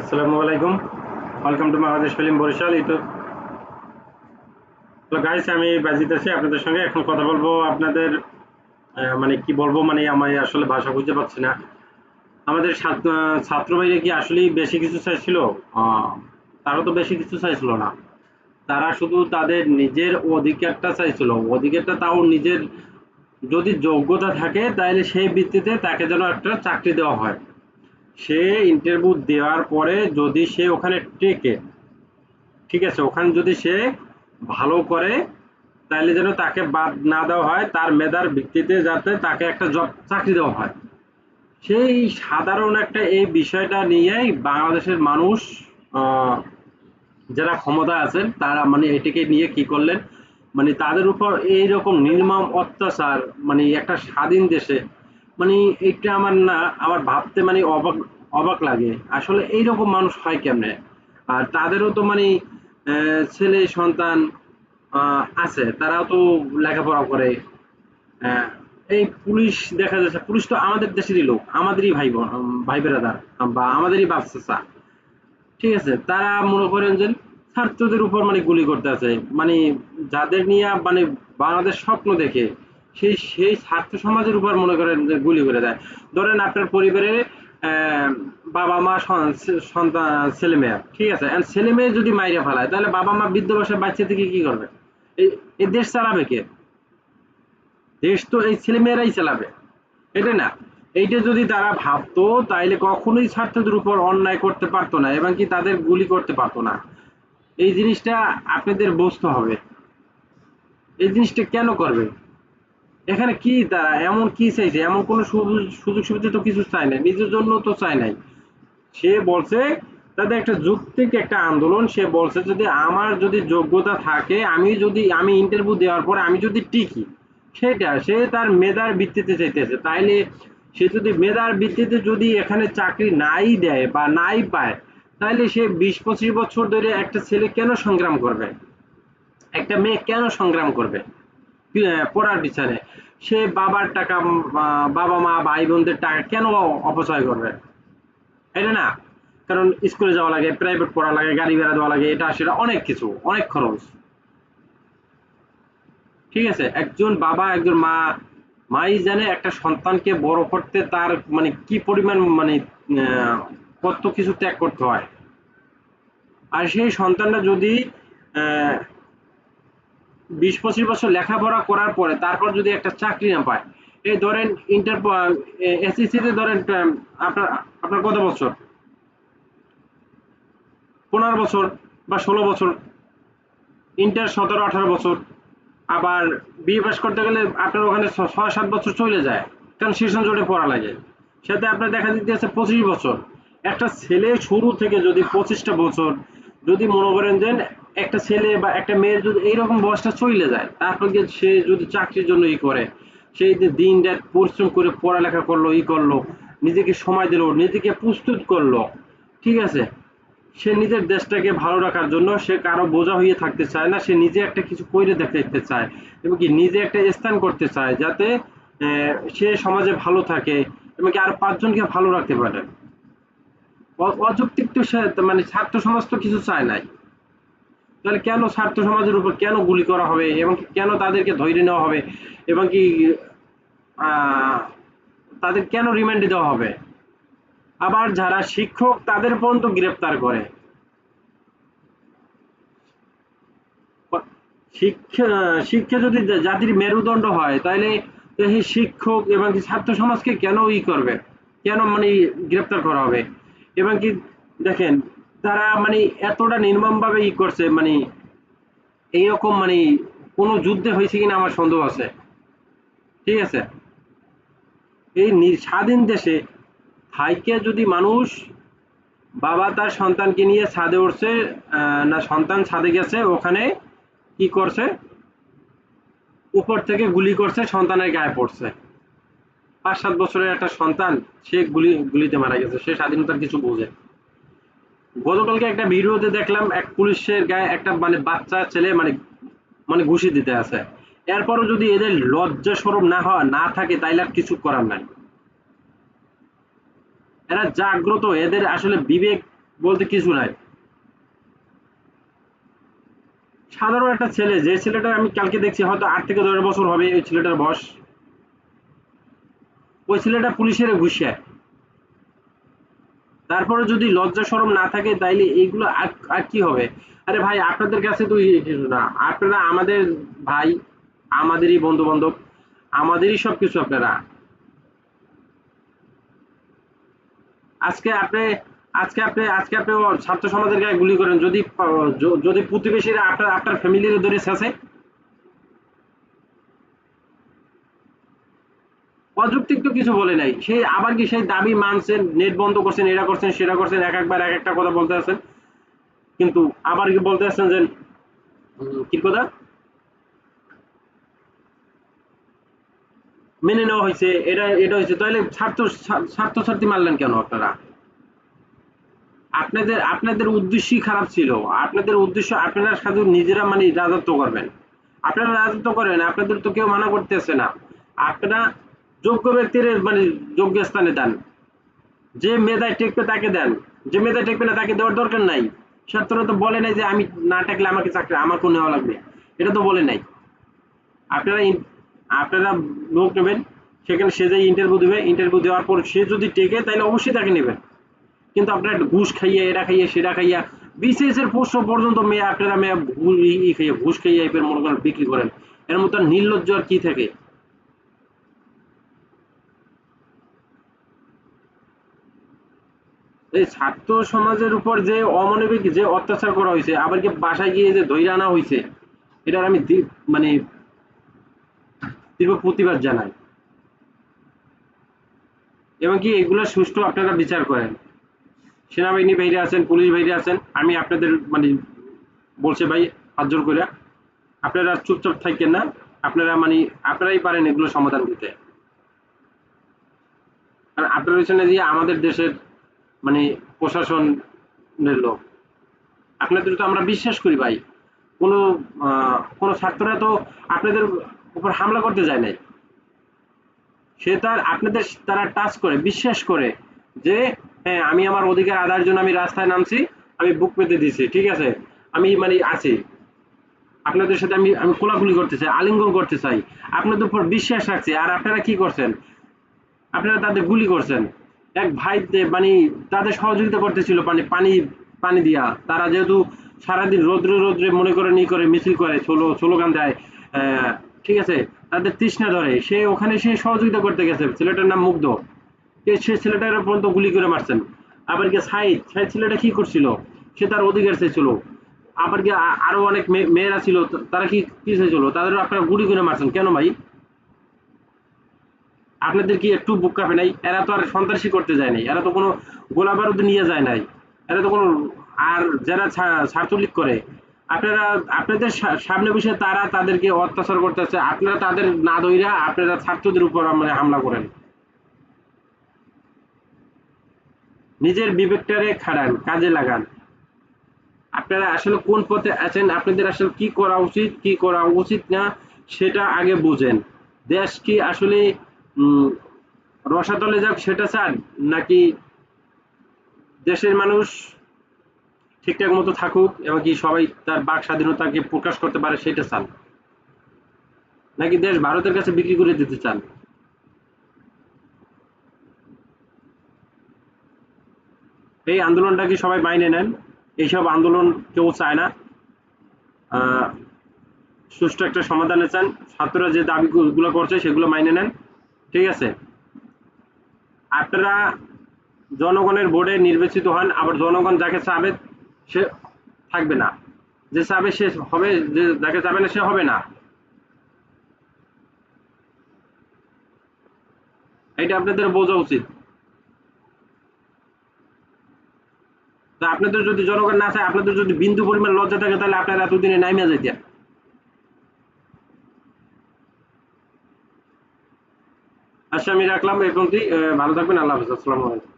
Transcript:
আসসালামু আলাইকুম। Welcome to Bangladesh film Barishal YouTube guys আমি বাজিত আছি আপনাদের সঙ্গে। এখন কথা বলব আপনাদের মানে কি বলব মানে আমি আসলে ভাষা বুঝতে পারছি না। আমাদের ছাত্র ভাইরা কি আসলেই বেশি কিছু চাইছিল? তারা তো বেশি কিছু চাইছিল না। তারা শুধু তাদের নিজের অধিকারটা চাইছিল। অধিকারটা তাও নিজের যদি যোগ্যতা থাকে, তাহলে সেই ভিত্তিতে তাকে যেন একটা চাকরি দেওয়া হয়। সে ইন্টারভিউ দেওয়ার পরে যদি সে ওখানে টেকে, ঠিক আছে, ওখানে যদি সে ভালো করে তাহলে যেন তাকে বাদ না দেওয়া হয়, তার মেধার ভিত্তিতে যাতে তাকে একটা জব চাকরি দেওয়া হয়। সেই সাধারণ একটা এই বিষয়টা নিয়েই বাংলাদেশের মানুষ যারা ক্ষমতা আছেন, তারা মানে এটিকে নিয়ে কি করলেন? মানে তাদের উপর এইরকম নির্মম অত্যাচার মানে একটা স্বাধীন দেশে মানে এটা আমার না, আমার ভাবতে মানে অবাক অবাক লাগে। আসলে এইরকম মানুষ হয় কেমনে? আর তাদেরও তো মানে ছেলে, সন্তান আছে। তারাও তো লেখাপড়া করে। এই পুলিশ দেখা যাচ্ছে, পুলিশ তো আমাদের দেশেরই লোক, আমাদেরই ভাই ভাই বেড়াদার বা আমাদেরই বাচ্চা ঠিক আছে, তারা মনে করেন যে ছাত্রদের উপর মানে গুলি করতে আছে। মানে যাদের নিয়ে মানে বাংলাদেশ স্বপ্ন দেখে সেই সেই ছাত্র সমাজের উপর মনে করেন যে গুলি করে দেয়। ধরেন আপনার পরিবারে বাবা মা সন্তান, ছেলে মেয়ে, ঠিক আছে? And ছেলে মেয়ে যদি মাইরে ফেলায়, তাহলে বাবা মা বৃদ্ধ বয়সে বাচ্চা থেকে কি করবে? এই দেশ চালাবে কে? দেশ তো এই ছেলে মেয়েরাই চালাবে। এটা না। এইটা যদি তারা ভাবতো, তাইলে কখনোই ছাত্রদের উপর অন্যায় করতে পারতো না, এবং কি তাদের গুলি করতে পারতো না। এই জিনিসটা আপনাদের বুঝতে হবে। এই জিনিসটা কেন করবে? এখানে কি তারা এমন কি চাইছে? এমন কোনো সুযোগ সুবিধা তো কিছু চায় না নিজের জন্য তো চায় নাই। সে বলছে, তাদের একটা যুক্তিক একটা আন্দোলন, সে বলছে যদি আমার যদি যোগ্যতা থাকে, আমি যদি, আমি ইন্টারভিউ দেওয়ার পরে আমি যদি টিকি, সেটা, সে তার মেধার ভিত্তিতে চাইতেছে। তাইলে সে যদি মেধার ভিত্তিতে যদি এখানে চাকরি নাই দেয় বা নাই পায় তাহলে সে বিশ, পঁচিশ বছর ধরে একটা ছেলে কেন সংগ্রাম করবে? একটা মেয়ে কেন সংগ্রাম করবে? পড়ার পিছনে। সে বাবার টাকা বাবা মা, ভাই বোনদের টাকা কেন অপচয় করবে? এটা না? কারণ স্কুলে যাওয়া লাগে প্রাইভেট পড়া লাগে, গাড়ি ভাড়া দেওয়া লাগে, এটা সেটা অনেক কিছু, অনেক খরচ। ঠিক আছে? একজন বাবা, একজন মা, মাই জানে একটা সন্তানকে বড় করতে তার মানে কি পরিমাণ মানে কত কিছু ত্যাগ করতে হয়। আর সেই সন্তানটা যদি বিশ পঁচিশ বছর লেখাপড়া করার পরে তারপর যদি একটা চাকরি না পায়, এই ধরেন ইন্টার এসএসসি তে ধরেন আপনার আপনার কত বছর? পনেরো বছর বা ষোলো বছর। ইন্টার সতেরো, আঠারো বছর। আবার বিএ পাস করতে গেলে আপনার ওখানে ছয়, সাত বছর চলে যায়। কারণ সেশন জোটে পড়া লাগে। সাথে আপনার দেখা দিতে আছে পঁচিশ বছর। একটা ছেলে শুরু থেকে যদি পঁচিশটা বছর যদি মনে করেন যে একটা ছেলে বা একটা মেয়ের যদি এইরকম বয়সটা চলে যায়, তারপর গিয়ে সে যদি চাকরির জন্য ই করে সেই যে দিন রাত পরিশ্রম করে পড়ালেখা করল, ই করল, নিজেকে সময় দিল, নিজেকে প্রস্তুত করল, ঠিক আছে? সে নিজের দেশটাকে ভালো রাখার জন্য সে কারও বোঝা হয়ে থাকতে চায় না, সে নিজে একটা কিছু করে দেখতে চায় এবং কি নিজে একটা স্থান করতে চায় যাতে সে সমাজে ভালো থাকে এবং কি আর পাঁচজনকে ভালো রাখতে পারে। অযৌক্তিক তো সে মানে ছাত্র সমাজ তো কিছু চায় নাই। তাহলে কেন ছাত্র সমাজের উপর কেন গুলি করা হবে? এবং কেন তাদেরকে ধৈর্য নেওয়া হবে? এবং কি তাদের কেন রিমান্ডে দেওয়া হবে? আবার যারা শিক্ষক, তাদের পর্যন্ত গ্রেপ্তার করে। শিক্ষা শিক্ষা যদি জাতির মেরুদণ্ড হয়, তাহলে সেই শিক্ষক এবং কি ছাত্র সমাজকে কেন ই করবে? কেন মানে গ্রেপ্তার করা হবে? এবং কি দেখেন তারা মানে এতটা নির্মম ভাবে ই করছে মানে এইরকম মানে কোনো যুদ্ধে হয়েছে কিনা আমার সন্দেহ আছে। ঠিক আছে? এই স্বাধীন দেশে থাইকে যদি মানুষ বাবা তার সন্তানকে নিয়ে ছাদে উঠছে না, সন্তান ছাদে গেছে, ওখানে কি করছে? উপর থেকে গুলি করছে, সন্তানের গায়ে পড়ছে। পাঁচ সাত বছরের একটা সন্তান, সে গুলি, গুলিতে মারা গেছে, সে স্বাধীনতার কিছু বোঝে। গতকালকে একটা ভিডিওতে দেখলাম এক পুলিশের গায়ে একটা মানে বাচ্চা ছেলে মানে মানে ঘুষি দিতে আছে। এরপরও যদি এদের লজ্জা সরম না হয়, না থাকে, তাইলে আর কিছু করার নাই। এরা জাগ্রত, এদের আসলে বিবেক বলতে কিছু নাই। সাধারণ একটা ছেলে, যে ছেলেটা আমি কালকে দেখছি, হয়তো আট থেকে দশ বছর হবে, ওই ছেলেটার বয়স। ওই ছেলেটা পুলিশের ঘুষিয়ায়। তারপরে যদি লজ্জা সরম না থাকে, তাইলে এইগুলো আর কি হবে? আরে ভাই, আপনাদের কাছে তো কিছু না। আপনারা আমাদের ভাই, আমাদেরই বন্ধু বান্ধব আমাদেরই সবকিছু আপনারা। আজকে আপনি আজকে আপনি আজকে আপনি ছাত্র সমাজের গায়ে গুলি করেন। যদি যদি প্রতিবেশীরা আপনার আপনার ফ্যামিলির ধরে শেষে অযৌক্তিক তো কিছু বলে নাই। সে আবার কি সেই দাবি মানছেন নেট বন্ধ করছেন, এরা করছেন সেটা করছেন, এক একবার এক একটা কথা বলতে আছেন? কিন্তু আবার কি বলতে আছেন যে কি কথা? মেনে নেওয়া হয়েছে, এটা এটা হয়েছে। তাহলে ছাত্র ছাত্র ছাত্রী মারলেন কেন আপনারা? আপনাদের আপনাদের উদ্দেশ্যই খারাপ ছিল। আপনাদের উদ্দেশ্য, আপনারা শুধু নিজেরা মানে রাজত্ব করবেন। আপনারা রাজত্ব করেন, আপনাদের তো কেউ মানা করতেছে না। আপনারা যোগ্য ব্যক্তির মানে যোগ্য স্থানে দেন। যে মেধায় টেকবে তাকে দেন। যে মেধায় টেকবে না তাকে দেওয়ার দরকার নাই। ছাত্ররা তো বলে নাই যে আমি না টেকলে আমাকে চাকরি আমাকেও নেওয়া লাগবে? এটা তো বলে নাই। আপনারা আপনারা লোক নেবেন, সেখানে সে যে ইন্টারভিউ দেবে ইন্টারভিউ দেওয়ার পর সে যদি টেকে তাহলে অবশ্যই তাকে নেবেন। কিন্তু আপনারা ঘুষ খাইয়ে, এটা খাইয়ে, সেটা খাইয়া বিসিএস এর পোস্ট পর্যন্ত মেয়ে, আপনারা মেয়ে ঘু- ই ই খাইয়ে, ঘুষ খাইয়ে মনে করেন বিক্রি করেন। এর মতো নির্লজ্জ আর কি থাকে? এই ছাত্র সমাজের উপর যে অমানবিক যে অত্যাচার করা হয়েছে, আবার কি বাসায় গিয়ে যে ধৈর্য আনা হয়েছে, এটার আমি মানে তীব্র প্রতিবাদ জানাই। এবং কি এগুলো সুষ্ঠু আপনারা বিচার করেন। সেনাবাহিনী বাইরে আছেন, পুলিশ বাইরে আছেন, আমি আপনাদের মানে বলছে ভাই, হাত জোর করে আপনারা চুপচাপ থাকেন না, আপনারা মানে আপনারাই পারেন এগুলো সমাধান দিতে। আপনার পিছনে যে আমাদের দেশের মানে প্রশাসনের লোক। আপনাদের তো আমরা বিশ্বাস করি ভাই। কোনো কোনো ছাত্ররা তো আপনাদের উপর হামলা করতে যায় নাই। সে তার, আপনাদের তারা টাচ করে, বিশ্বাস করে যে হ্যাঁ আমি আমার অধিকার আদায়ের জন্য আমি রাস্তায় নামছি, আমি বুক পেতে দিছি, ঠিক আছে? আমি মানে আছি। আপনাদের সাথে আমি আমি কোলাকুলি করতে চাই, আলিঙ্গন করতে চাই। আপনাদের উপর বিশ্বাস রাখছি। আর আপনারা কি করছেন? আপনারা তাদের গুলি করছেন। এক ভাই মানে তাদের সহযোগিতা করতেছিল পানি পানি পানি দিয়া। তারা যেহেতু সারাদিন রোদ্রে রোদ্রে মনে করে, নি করে, মিছিল করে ছোলো স্লোগান দেয় ঠিক আছে? তাদের তৃষ্ণা ধরে। সে ওখানে সে সহযোগিতা করতে গেছে। ছেলেটার নাম মুগ্ধ। সে ছেলেটার পর্যন্ত গুলি করে মারছেন। আবার কি সাইদ সাইদ ছেলেটা কি করছিল? সে তার অধিকার চাইছিল আবার কি আরও অনেক মেয়ে- মেয়েরা ছিল। তারা কি কি চাইছিল তাদের আপনারা গুলি করে মারছেন। কেন ভাই? আপনাদের কি একটু বুক কাঁপে নাই? এরা তো আর সন্ত্রাসী করতে যায় নাই। এরা তো কোনো গোলা বারুদ নিয়ে যায় নাই। এরা তো কোনো আর যারা ছাত্রলীগ করে। আপনারা, আপনাদের সামনে বসে তারা তাদেরকে অত্যাচার করতেছে। আপনারা তাদের না ধইরা আপনারা ছাত্রদের উপর মানে হামলা করেন। নিজের বিবেকটারে খাড়ান, কাজে লাগান। আপনারা আসলে কোন পথে আছেন, আপনাদের আসলে কি করা উচিত, কি করা উচিত না, সেটা আগে বুঝেন। দেশ কি আসলে রসাতলে যাক, সেটা চান, নাকি দেশের মানুষ ঠিকঠাক মতো থাকুক এবং কি সবাই তার বাক স্বাধীনতাকে প্রকাশ করতে পারে, সেটা চান? নাকি দেশ ভারতের কাছে বিক্রি করে দিতে চান? এই আন্দোলনটাকে সবাই মাইনে নেন? এইসব আন্দোলন কেউ চায় না। সুষ্ঠু একটা সমাধানে চান। ছাত্ররা যে দাবিগুলো করছে, সেগুলো মাইনে নেন। ঠিক আছে। আপনারা জনগণের ভোটে নির্বাচিত হন, আবার জনগণ যাকে চাবে সে থাকবে না। যে চাবে সে হবে, যে যাকে চাবে না সে হবে না। এটা আপনাদের বোঝা উচিত। তা আপনাদের যদি জনগণ না চায়, আপনাদের যদি বিন্দু পরিমাণ লজ্জা থাকে, তাহলে আপনারা এতদিনে নাইমা যাইতেন। আচ্ছা আমি রাখলাম এই পর্যন্তই। ভালো থাকবেন আল্লাহ হাফিজ। আসসালামু আলাইকুম।